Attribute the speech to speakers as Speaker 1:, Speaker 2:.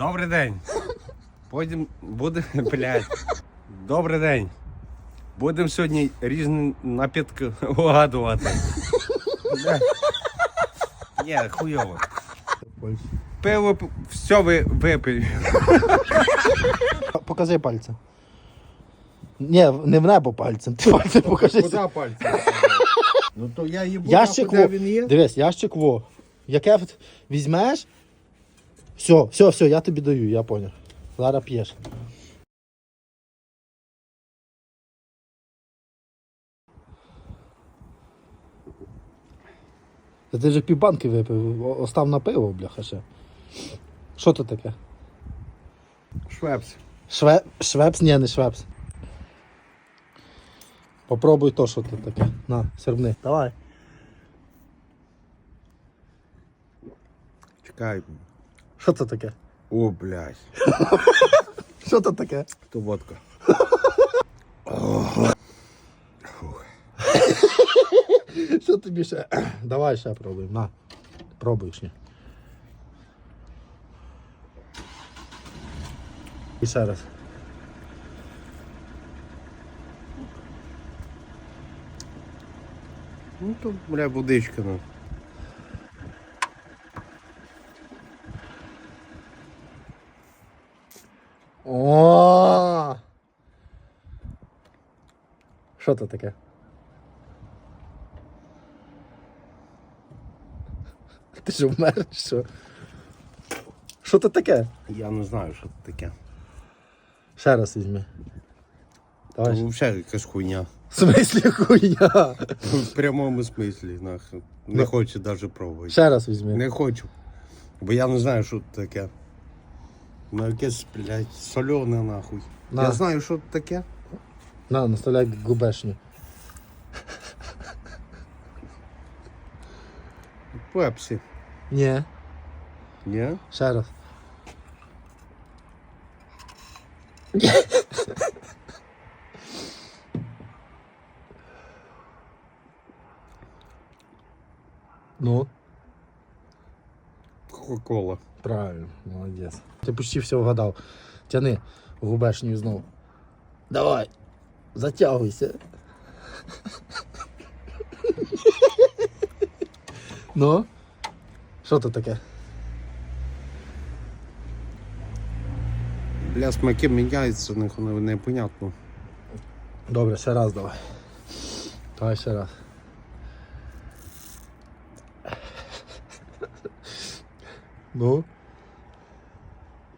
Speaker 1: Добрий день. Потім буде, блядь. Добрий день. Будемо сьогодні різні напітки вгадувати. Блядь. Ні, хуйово. Пиво, все ви випив.
Speaker 2: Покажи пальцем. Ні, не в небо пальцем. Ти пальцем покажи.
Speaker 1: Куди пальці? Ну то я їбу,
Speaker 2: Ящик
Speaker 1: куди він є.
Speaker 2: Дивись, ящик во. Яке візьмеш? Все, все, все, я тобі даю, я поняв. Зараз п'єш. Та ти вже півбанки випив, остав на пиво, бляха ще. Що то таке?
Speaker 1: Швепс.
Speaker 2: Шве... Швепс? Ні, не швепс. Попробуй то, що тут таке. На, сербни. Давай.
Speaker 1: Чекай.
Speaker 2: Що це таке?
Speaker 1: О, блядь.
Speaker 2: Що це таке?
Speaker 1: То водка.
Speaker 2: Що тобі ще? Давай ще пробуємо. На. Пробуй ще. І ще раз.
Speaker 1: Ну то, бля, водичка, ну.
Speaker 2: О! Що це таке? Ти ж вмер, що? Що це таке?
Speaker 1: Я не знаю, що це таке.
Speaker 2: Ще раз візьми.
Speaker 1: Це взагалі якась хуйня.
Speaker 2: В смислі хуйня?
Speaker 1: В прямому смислі, нахуй. Не
Speaker 2: Ну.
Speaker 1: хочу навіть пробувати.
Speaker 2: Ще раз візьми.
Speaker 1: Не хочу. Бо я не знаю, що це таке. Ну якесь, блядь, солене нахуй.
Speaker 2: На.
Speaker 1: Я знаю, що це таке.
Speaker 2: На, наставляй губешню.
Speaker 1: Пепсі.
Speaker 2: Ні.
Speaker 1: Ні?
Speaker 2: Ще раз. Ну,
Speaker 1: Кока-кола.
Speaker 2: правильно, молодець. Ти почти все вгадав. Тяни губешню знову. Давай. Затягуйся. ну? Що це таке?
Speaker 1: Бля, смаки міняються, непонятно.
Speaker 2: Добре, ще раз давай. Давай ще раз. Ну?